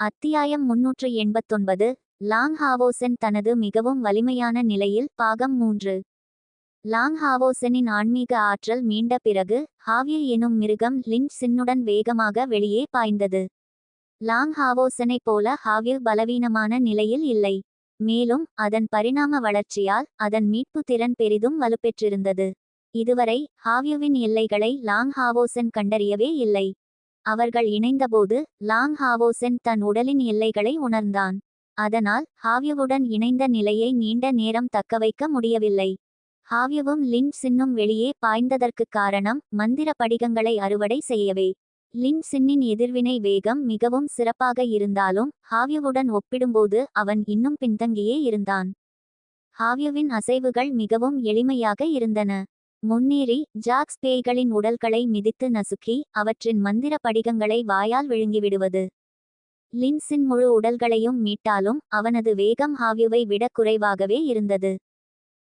அத்தியாயம் முன்னூற்று எண்பத்தொன்பது. லாங் ஹாவோசென் தனது மிகவும் வலிமையான நிலையில் பாகம் மூன்று. லாங் ஹாவோசெனின் ஆன்மீக ஆற்றல் மீண்ட பிறகு ஹாவிய எனும் மிருகம் லின் சின்னுடன் வேகமாக வெளியே பாய்ந்தது. லாங் ஹாவோசனைப் போல ஹாவிய பலவீனமான நிலையில் இல்லை. மேலும் அதன் பரிணாம வளர்ச்சியால் அதன் மீட்பு திறன் பெரிதும் வலுப்பெற்றிருந்தது. இதுவரை ஹாவியுவின் எல்லைகளை லாங் ஹாவோசென் கண்டறியவே இல்லை. அவர்கள் இணைந்தபோது லாங் ஹாவோசென் தன் உடலின் எல்லைகளை உணர்ந்தான். அதனால் ஹாவ்யவுடன் இணைந்த நிலையை நீண்ட நேரம் தக்கவைக்க முடியவில்லை. ஹாவ்யவும் லின் சின்னும் வெளியே பாய்ந்ததற்குக் காரணம் மந்திர படிகங்களை அறுவடை செய்யவே. லின் சின்னின் எதிர்வினை வேகம் மிகவும் சிறப்பாக இருந்தாலும் ஹாவியவுடன் ஒப்பிடும்போது அவன் இன்னும் பின்தங்கியே இருந்தான். ஹாவியவின் அசைவுகள் மிகவும் எளிமையாக இருந்தன. முன்னேறி ஜாக்ஸ் பேய்களின் உடல்களை மிதித்து நசுக்கி அவற்றின் மந்திர படிகங்களை வாயால் விழுங்கிவிடுவது. லின்ஸின் முழு உடல்களையும் மீட்டாலும் அவனது வேகம் ஹாவ்யுவை விட குறைவாகவே இருந்தது.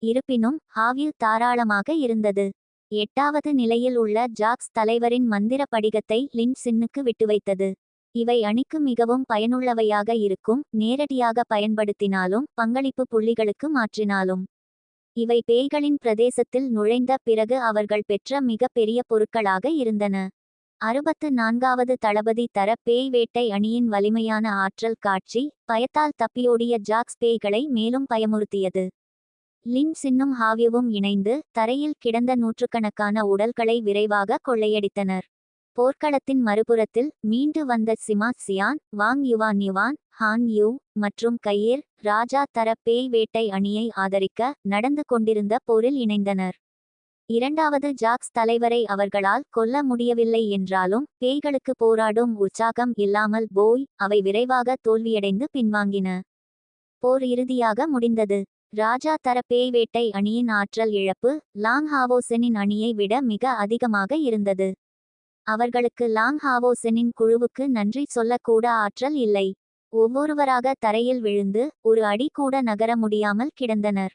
இருப்பினும் ஹாவ்யு தாராளமாக இருந்தது. எட்டாவது நிலையில் உள்ள ஜாக்ஸ் தலைவரின் மந்திர படிகத்தை லின் சின்னுக்கு விட்டு வைத்தது. இவை அணிக்கு மிகவும் பயனுள்ளவையாக இருக்கும் நேரடியாக பயன்படுத்தினாலும் பங்களிப்பு புள்ளிகளுக்கு மாற்றினாலும். இவை பேய்களின் பிரதேசத்தில் நுழைந்த பிறகு அவர்கள் பெற்ற மிக பெரிய பொருட்களாக இருந்தன. அறுபத்து நான்காவது தளபதி தர பேய் வேட்டை அணியின் வலிமையான ஆற்றல் காட்சி பயத்தால் தப்பியோடிய ஜாக்ஸ் பேய்களை மேலும் பயமுறுத்தியது. லின் சின்னும் ஹாவியவும் இணைந்து தரையில் கிடந்த நூற்றுக்கணக்கான உடல்களை விரைவாக கொள்ளையடித்தனர். போர்க்களத்தின் மறுபுறத்தில் மீண்டு வந்த Sima Qian Wang Yuan Yuan Han Yu மற்றும் கையேர் ராஜா தர பேய் வேட்டை அணியை ஆதரிக்க நடந்து கொண்டிருந்த போரில் இணைந்தனர். இரண்டாவது ஜாக்ஸ் தலைவரை அவர்களால் கொல்ல முடியவில்லை என்றாலும் பேய்களுக்கு போராடும் உற்சாகம் இல்லாமல் போய் அவை விரைவாக தோல்வியடைந்து பின்வாங்கின. போர் இறுதியாக முடிந்தது. ராஜா தர பேய் வேட்டை அணியின் ஆற்றல் இழப்பு லாங் ஹாவோசெனின் அணியை விட மிக அதிகமாக இருந்தது. அவர்களுக்கு லாங் ஹாவோசெனின் குழுவுக்கு நன்றி சொல்லக்கூட ஆற்றல் இல்லை. ஒவ்வொருவராக தரையில் விழுந்து ஒரு அடி கூட நகர முடியாமல் கிடந்தனர்.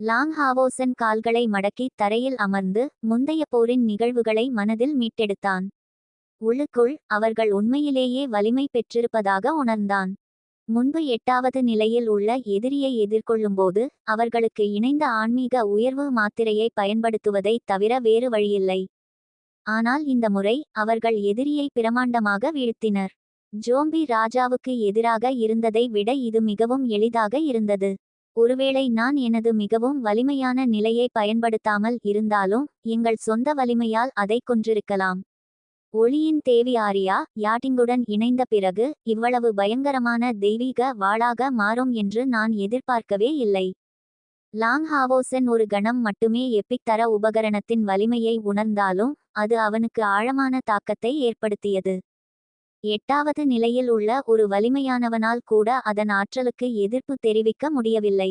லாங் ஹாவோசன் கால்களை மடக்கி தரையில் அமர்ந்து முந்தைய போரின் நிகழ்வுகளை மனதில் மீட்டெடுத்தான். உள்ளுக்குள் அவர்கள் உண்மையிலேயே வலிமை பெற்றிருப்பதாக உணர்ந்தான். முன்பு எட்டாவது நிலையில் உள்ள எதிரியை எதிர்கொள்ளும்போது அவர்களுக்கு இணைந்த ஆன்மீக உயர்வு மாத்திரையை பயன்படுத்துவதை தவிர வேறு வழியில்லை. ஆனால் இந்த முறை அவர்கள் எதிரியை பிரமாண்டமாக வீழ்த்தினர். ஜோம்பி ராஜாவுக்கு எதிராக இருந்ததை விட இது மிகவும் எளிதாக இருந்தது. ஒருவேளை நான் எனது மிகவும் வலிமையான நிலையை பயன்படுத்தாமல் இருந்தாலும் எங்கள் சொந்த வலிமையால் அதை கொன்றிருக்கலாம். ஒளியின் தேவி ஆரியா யாட்டிங்குடன் இணைந்த பிறகு இவ்வளவு பயங்கரமான தெய்வீக வாளாக மாறும் என்று நான் எதிர்பார்க்கவே இல்லை. லாங் ஹாவோசன் ஒரு கணம் மட்டுமே எப்பித்தர உபகரணத்தின் வலிமையை உணர்ந்தாலும் அது அவனுக்கு ஆழமான தாக்கத்தை ஏற்படுத்தியது. எட்டாவது நிலையில் உள்ள ஒரு வலிமையானவனால் கூட அதன் ஆற்றலுக்கு எதிர்ப்பு தெரிவிக்க முடியவில்லை.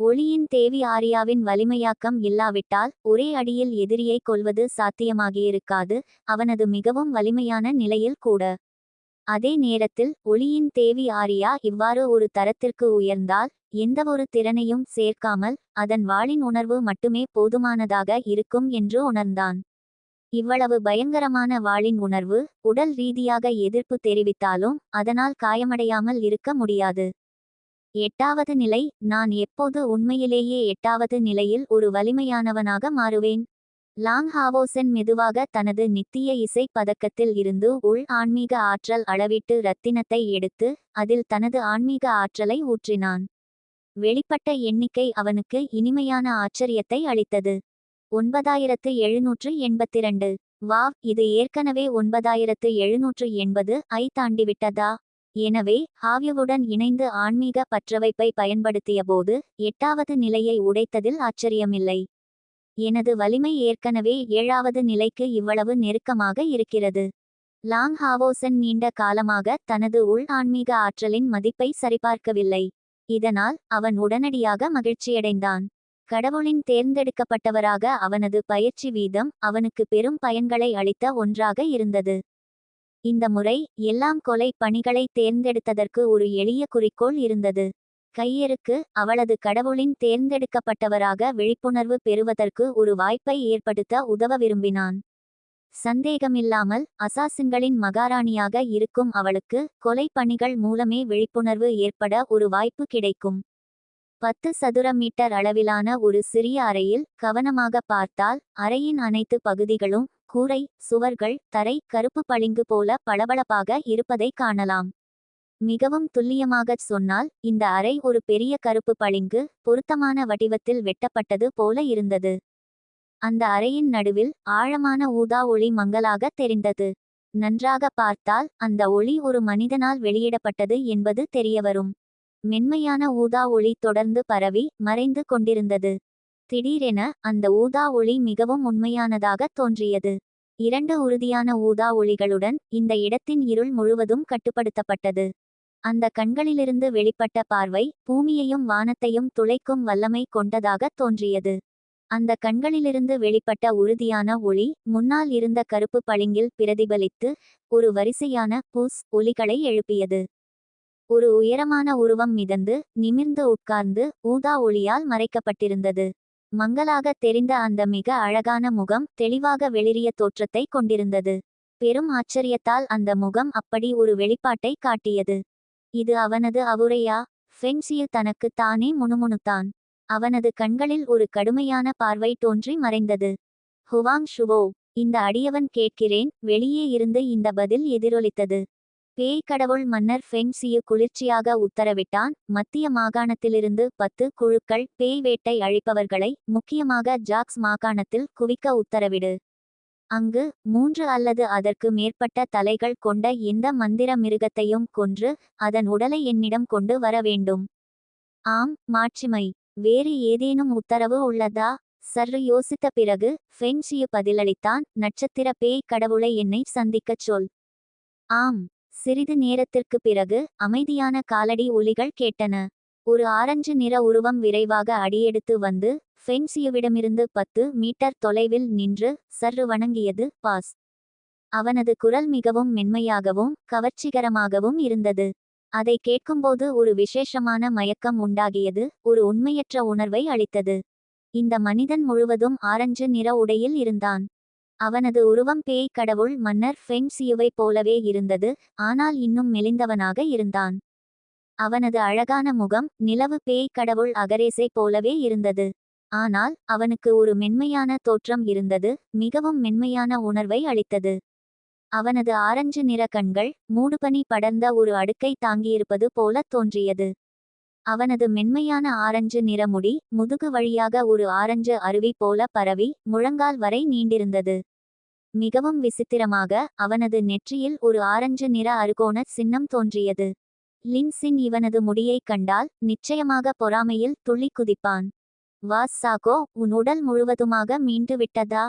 ஒளியின் தேவி ஆரியாவின் வலிமையாக்கம் இல்லாவிட்டால் ஒரே அடியில் எதிரியை கொள்வது சாத்தியமாகியிருக்காது அவனது மிகவும் வலிமையான நிலையில் கூட. அதே நேரத்தில் ஒளியின் தேவி ஆரியா இவ்வாறு ஒரு தரத்திற்கு உயர்ந்தால் எந்தவொரு திறனையும் சேர்க்காமல் அதன் வாளின் உணர்வு மட்டுமே போதுமானதாக இருக்கும் என்று உணர்ந்தான். இவ்வளவு பயங்கரமான வாளின் உணர்வு உடல் ரீதியாக எதிர்ப்பு தெரிவித்தாலும் அதனால் காயமடையாமல் இருக்க முடியாது. எட்டாவது நிலை நான் எப்போது உண்மையிலேயே எட்டாவது நிலையில் ஒரு வலிமையானவனாக மாறுவேன்? லாங் ஹாவோசென் மெதுவாக தனது நித்திய இசை பதக்கத்தில் இருந்து உள் ஆன்மீக ஆற்றல் அளவிட்டு ரத்தினத்தை எடுத்து அதில் தனது ஆன்மீக ஆற்றலை ஊற்றினான். வெளிப்பட்ட எண்ணிக்கை அவனுக்கு இனிமையான ஆச்சரியத்தை அளித்தது. ஒன்பதாயிரத்து எழுநூற்று எண்பத்திரண்டு. வாவ் இது ஏற்கனவே ஒன்பதாயிரத்து எழுநூற்று எண்பது ஐ தாண்டிவிட்டதா? எனவே ஹாவ்யவுடன் இணைந்து ஆன்மீக பற்றவைப்பை பயன்படுத்தியபோது எட்டாவது நிலையை உடைத்ததில் ஆச்சரியமில்லை. எனது வலிமை ஏற்கனவே ஏழாவது நிலைக்கு இவ்வளவு நெருக்கமாக இருக்கிறது. லாங் ஹாவோசன் நீண்ட காலமாக தனது உள் ஆன்மீக ஆற்றலின் மதிப்பை சரிபார்க்கவில்லை. இதனால் அவன் உடனடியாக மகிழ்ச்சியடைந்தான். கடவுளின் தேர்ந்தெடுக்கப்பட்டவராக அவனது பயிற்சி வீதம் அவனுக்கு பெரும் பயன்களை அளித்த ஒன்றாக இருந்தது. இந்த முறை எல்லாம் கொலை பணிகளை தேர்ந்தெடுத்ததற்கு ஒரு எளிய குறிக்கோள் இருந்தது. கையருக்கு அவளது கடவுளின் தேர்ந்தெடுக்கப்பட்டவராக விழிப்புணர்வு பெறுவதற்கு ஒரு வாய்ப்பை ஏற்படுத்த உதவ விரும்பினான். சந்தேகமில்லாமல் அசாசின்களின் மகாராணியாக இருக்கும் அவளுக்கு கொலை பணிகள் மூலமே விழிப்புணர்வு ஏற்பட ஒரு வாய்ப்பு கிடைக்கும். பத்து சதுர மீட்டர் அளவிலான ஒரு சிறிய அறையில் கவனமாக பார்த்தால் அறையின் அனைத்து பகுதிகளும் கூரை சுவர்கள் தரை கருப்பு பளிங்கு போல பளபளப்பாக இருப்பதை காணலாம். மிகவும் துல்லியமாகச் சொன்னால் இந்த அறை ஒரு பெரிய கருப்பு பளிங்கு பொருத்தமான வடிவத்தில் வெட்டப்பட்டது போல இருந்தது. அந்த அறையின் நடுவில் ஆழமான ஊதா ஒளி மங்கலாக தெரிந்தது. நன்றாக பார்த்தால் அந்த ஒளி ஒரு மனிதனால் வெளியிடப்பட்டது என்பது தெரியவரும். மென்மையான ஊதா ஒளி தொடர்ந்து பரவி மறைந்து கொண்டிருந்தது. திடீரென அந்த ஊதா ஒளி மிகவும் உண்மையானதாக தோன்றியது. இரண்டு உறுதியான ஊதா ஒளிகளுடன் இந்த இடத்தின் இருள் முழுவதும் கட்டுப்படுத்தப்பட்டது. அந்த கண்களிலிருந்து வெளிப்பட்ட பார்வை பூமியையும் வானத்தையும் துளைக்கும் வல்லமை கொண்டதாக தோன்றியது. அந்த கண்களிலிருந்து வெளிப்பட்ட உறுதியான ஒளி முன்னால் இருந்த கருப்பு பளிங்கில் பிரதிபலித்து ஒரு வரிசையான பூஸ் ஒலிகளை எழுப்பியது. ஒரு உயரமான உருவம் மிதந்து நிமிர்ந்து உட்கார்ந்து ஊதா ஒளியால் மறைக்கப்பட்டிருந்தது. மங்கலாக தெரிந்த அந்த மிக அழகான முகம் தெளிவாக வெளிரிய தோற்றத்தை கொண்டிருந்தது. பெரும் ஆச்சரியத்தால் அந்த முகம் அப்படி ஒரு வெளிப்பாட்டை காட்டியது. இது அவனது அவுரையா? ஃபென்சியில் தனக்கு தானே முணுமுணுத்தான். அவனது கண்களில் ஒரு கடுமையான பார்வை தோன்றி மறைந்தது. ஹுவாங் ஷுவோ இந்த அடியவன் கேட்கிறேன். வெளியே இருந்து இந்த பதில் எதிரொலித்தது. பேய் கடவுள் மன்னர் ஃபென்சியு குளிர்ச்சியாக உத்தரவிட்டான். மத்திய மாகாணத்திலிருந்து பத்து குழுக்கள் பேய் வேட்டை அழிப்பவர்களை முக்கியமாக ஜாக்ஸ் மாகாணத்தில் குவிக்க உத்தரவிடு. அங்கு மூன்று அல்லது அதற்கு மேற்பட்ட தலைகள் கொண்ட எந்த மந்திர மிருகத்தையும் கொன்று அதன் உடலை என்னிடம் கொண்டு வர வேண்டும். ஆம் மாட்சிமை. வேறு ஏதேனும் உத்தரவு உள்ளதா? சற்று யோசித்த பிறகு ஃபென்ஷியு பதிலளித்தான். நட்சத்திர பேய் கடவுளை என்னை சந்திக்கச் சொல். ஆம். சிறிது நேரத்திற்கு பிறகு அமைதியான காலடி ஒலிகள் கேட்டன. ஒரு ஆரஞ்சு நிற உருவம் விரைவாக அடியெடுத்து வந்து ஃபெங்சியுவிடமிருந்து பத்து மீட்டர் தொலைவில் நின்று சற்று வணங்கியது பாஸ். அவனது குரல் மிகவும் மென்மையாகவும் கவர்ச்சிகரமாகவும் இருந்தது. அதை கேட்கும்போது ஒரு விசேஷமான மயக்கம் உண்டாகியது ஒரு உண்மையற்ற உணர்வை அளித்தது. இந்த மனிதன் முழுவதும் ஆரஞ்சு நிற உடையில் இருந்தான். அவனது உருவம் பேய் கடவுள் மன்னர் ஃபெங் சியுவைப் போலவே இருந்தது ஆனால் இன்னும் மெலிந்தவனாக இருந்தான். அவனது அழகான முகம் நிலவு பேய் கடவுள் அகரேசை போலவே இருந்தது. ஆனால் அவனுக்கு ஒரு மென்மையான தோற்றம் இருந்தது மிகவும் மென்மையான உணர்வை அளித்தது. அவனது ஆரஞ்சு நிற கண்கள் மூடுபனி படர்ந்த ஒரு அடுக்கை தாங்கியிருப்பது போல தோன்றியது. அவனது மென்மையான ஆரஞ்சு நிற முடி முதுகு வழியாக ஒரு ஆரஞ்சு அருவி போல பரவி முழங்கால் வரை நீண்டிருந்தது. மிகவும் விசித்திரமாக அவனது நெற்றியில் ஒரு ஆரஞ்சு நிற அருகோண சின்னம் தோன்றியது. லின்சின் இவனது முடியைக் கண்டால் நிச்சயமாக பொறாமையில் துள்ளி குதிப்பான். வாஸ் சாகோ உன் உடல் முழுவதுமாக மீண்டு விட்டதா?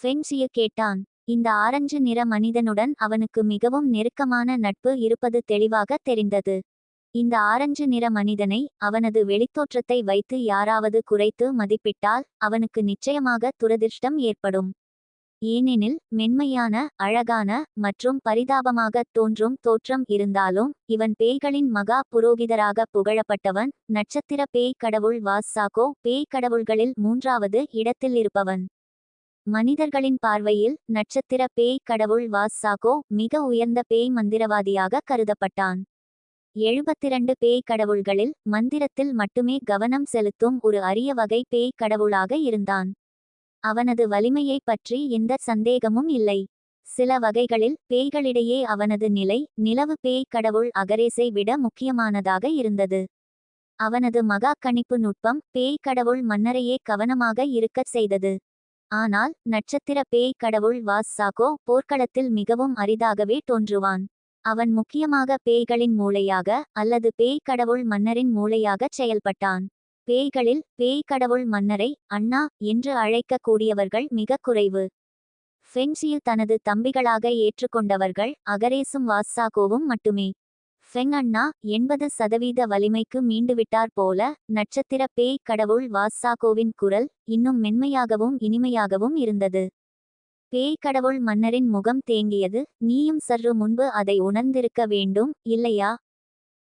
ஃபெங்ஷியு கேட்டான். இந்த ஆரஞ்சு நிற மனிதனுடன் அவனுக்கு மிகவும் நெருக்கமான நட்பு இருப்பது தெளிவாக தெரிந்தது. இந்த ஆரஞ்சு நிற மனிதனை அவனது வெளித்தோற்றத்தை வைத்து யாராவது குறைத்து மதிப்பிட்டால் அவனுக்கு நிச்சயமாக துரதிர்ஷ்டம் ஏற்படும். ஏனெனில் மென்மையான அழகான மற்றும் பரிதாபமாக தோன்றும் தோற்றம் இருந்தாலும் இவன் பேய்களின் மகா புரோகிதராக புகழப்பட்டவன் நட்சத்திர பேய் கடவுள் வாசாகோ பேய் கடவுள்களில் மூன்றாவது இடத்தில் இருப்பவன். மனிதர்களின் பார்வையில் நட்சத்திர பேய் கடவுள் வாசாகோ மிக உயர்ந்த பேய் மந்திரவாதியாக கருதப்பட்டான். எழுபத்திரண்டு பேய் கடவுள்களில் மந்திரத்தில் மட்டுமே கவனம் செலுத்தும் ஒரு அரிய வகை பேய் கடவுளாக இருந்தான். அவனது வலிமையைப் பற்றி எந்த சந்தேகமும் இல்லை. சில வகைகளில் பேய்களிடையே அவனது நிலை நிலவு பேய் கடவுள் அகரேசை விட முக்கியமானதாக இருந்தது. அவனது மகா கணிப்பு நுட்பம் பேய் கடவுள் மன்னரையே கவனமாக இருக்கச் செய்தது. ஆனால் நட்சத்திர பேய் கடவுள் வாஸ் சாகோ போர்க்களத்தில் மிகவும் அரிதாகவே தோன்றுவான். அவன் முக்கியமாக பேய்களின் மூளையாக அல்லது பேய் கடவுள் மன்னரின் மூளையாக செயல்பட்டான். பேய்களில் பேய் கடவுள் மன்னரை அண்ணா என்று அழைக்கக்கூடியவர்கள் மிக குறைவு. ஃபெங்ஷியு தனது தம்பிகளாக ஏற்றுக்கொண்டவர்கள் அகரேசும் வாசாகோவும் மட்டுமே. ஃபெங் அண்ணா எண்பது சதவீத வலிமைக்கு மீண்டுவிட்டார் போல நட்சத்திர பேய் கடவுள் வாசாகோவின் குரல் இன்னும் மென்மையாகவும் இனிமையாகவும் இருந்தது. பேய் கடவுள் மன்னரின் முகம் தேங்கியது. நீயும் சற்று முன்பு அதை உணர்ந்திருக்க வேண்டும் இல்லையா?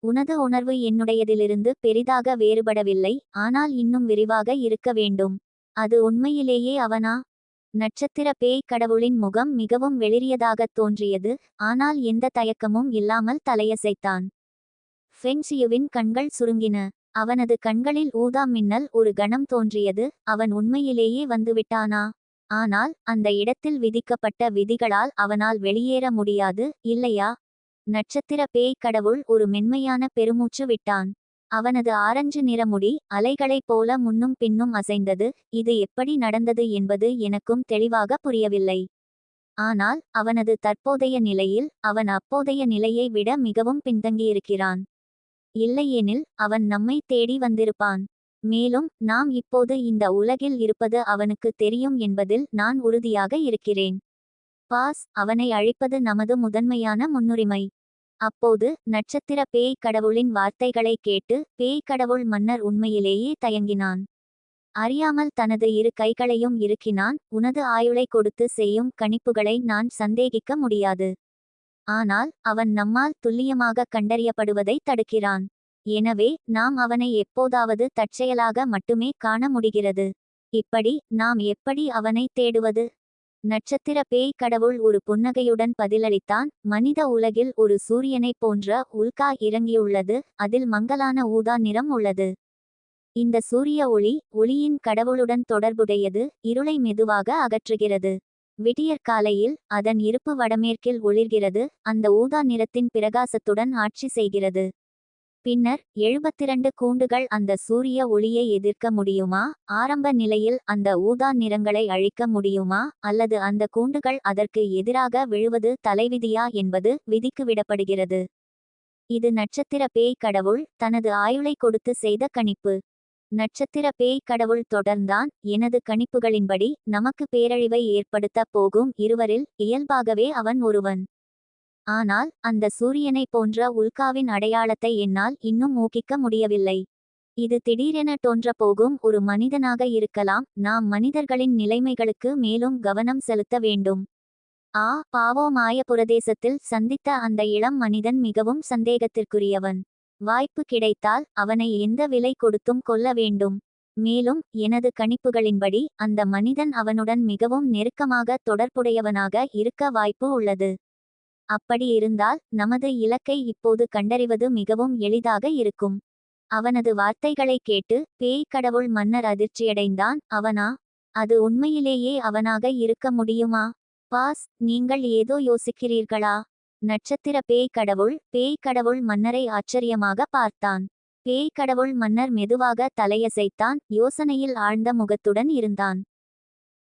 உனது உணர்வு என்னுடையதிலிருந்து பெரிதாக வேறுபடவில்லை ஆனால் இன்னும் விரிவாக இருக்க வேண்டும். அது உண்மையிலேயே அவனா? நட்சத்திர பேய் கடவுளின் முகம் மிகவும் வெளிரியதாகத் தோன்றியது ஆனால் எந்த தயக்கமும் இல்லாமல் தலையசைத்தான். ஃபெங்ஷியுவின் கண்கள் சுருங்கின. அவனது கண்களில் ஊதா மின்னல் ஒரு கணம் தோன்றியது. அவன் உண்மையிலேயே வந்துவிட்டானா? ஆனால் அந்த இடத்தில் விதிக்கப்பட்ட விதிகளால் அவனால் வெளியேற முடியாது இல்லையா? நட்சத்திர பேய் கடவுள் ஒரு மென்மையான பெருமூச்சு விட்டான். அவனது ஆரஞ்சு நிறமுடி அலைகளைப் போல முன்னும் பின்னும் அசைந்தது இது எப்படி நடந்தது என்பது எனக்கும் தெளிவாக புரியவில்லை. ஆனால் அவனது தற்போதைய நிலையில் அவன் அப்போதைய நிலையை விட மிகவும் பின்தங்கியிருக்கிறான். இல்லையெனில் அவன் நம்மை தேடி வந்திருப்பான். மேலும் நாம் இப்போது இந்த உலகில் இருப்பது அவனுக்கு தெரியும் என்பதில் நான் உறுதியாக இருக்கிறேன். பாஸ் அவனை அழிப்பது நமது முதன்மையான முன்னுரிமை. அப்போது நட்சத்திர பேய் கடவுளின் வார்த்தைகளை கேட்டு பேய் கடவுள் மன்னர் உண்மையிலேயே தயங்கினான். அறியாமல் தனது இரு கைகளையும் இருக்கினான் உனது ஆயுளை கொடுத்து செய்யும் கணிப்புகளை நான் சந்தேகிக்க முடியாது. ஆனால் அவன் நம்மால் துல்லியமாக கண்டறியப்படுவதை தடுக்கிறான். எனவே நாம் அவனை எப்போதாவது தற்செயலாக மட்டுமே காண முடிகிறது. இப்படி நாம் எப்படி அவனை தேடுவது? நட்சத்திர பேய் கடவுள் ஒரு புன்னகையுடன் பதிலளித்தான் மனித உலகில் ஒரு சூரியனைப் போன்ற உல்கா இறங்கியுள்ளது அதில் மங்கலான ஊதா நிறம் உள்ளது. இந்த சூரிய ஒளி ஒளியின் கடவுளுடன் தொடர்புடையது இருளை மெதுவாக அகற்றுகிறது. விடியற்காலையில் அதன் இருப்பு வடமேற்கில் ஒளிர்கிறது அந்த ஊதா நிறத்தின் பிரகாசத்துடன் ஆட்சி செய்கிறது. பின்னர் எழுபத்திரண்டு கூண்டுகள் அந்த சூரிய ஒளியை எதிர்க்க முடியுமா? ஆரம்ப நிலையில் அந்த ஊதா நிறங்களை அழிக்க முடியுமா? அல்லது அந்த கூண்டுகள் அதற்கு எதிராக விழுவது தலைவிதியா என்பது விதிக்கு விடப்படுகிறது. இது நட்சத்திர பேய் கடவுள் தனது ஆயுளை கொடுத்து செய்த கணிப்பு. நட்சத்திர பேய் கடவுள் தொடர்ந்தான் எனது கணிப்புகளின்படி நமக்கு பேரழிவை ஏற்படுத்த போகும் இருவரில் இயல்பாகவே அவன் ஒருவன். ஆனால் அந்த சூரியனைப் போன்ற உல்காவின் அடையாளத்தை என்னால் இன்னும் ஊகிக்க முடியவில்லை. இது திடீரென தோன்ற போகும் ஒரு மனிதனாக இருக்கலாம் நாம் மனிதர்களின் நிலைமைகளுக்கு மேலும் கவனம் செலுத்த வேண்டும். ஆ பாவோ மாய பிரதேசத்தில் சந்தித்த அந்த இளம் மனிதன் மிகவும் சந்தேகத்திற்குரியவன். வாய்ப்பு கிடைத்தால் அவனை எந்த விலை கொடுத்தும் கொல்ல வேண்டும். மேலும் எனது கணிப்புகளின்படி அந்த மனிதன் அவனுடன் மிகவும் நெருக்கமாக தொடர்புடையவனாக இருக்க வாய்ப்பு உள்ளது. அப்படி இருந்தால் நமது இலக்கை இப்போது கண்டறிவது மிகவும் எளிதாக இருக்கும். அவனது வார்த்தைகளை கேட்டு பேய் கடவுள் மன்னர் அதிர்ச்சியடைந்தான் அவனா? அது உண்மையிலேயே அவனாக இருக்க முடியுமா? பாஸ் நீங்கள் ஏதோ யோசிக்கிறீர்களா? நட்சத்திர பேய் கடவுள் பேய் கடவுள் மன்னரை ஆச்சரியமாக பார்த்தான். பேய் கடவுள் மன்னர் மெதுவாக தலையசைத்தான் யோசனையில் ஆழ்ந்த முகத்துடன் இருந்தான்.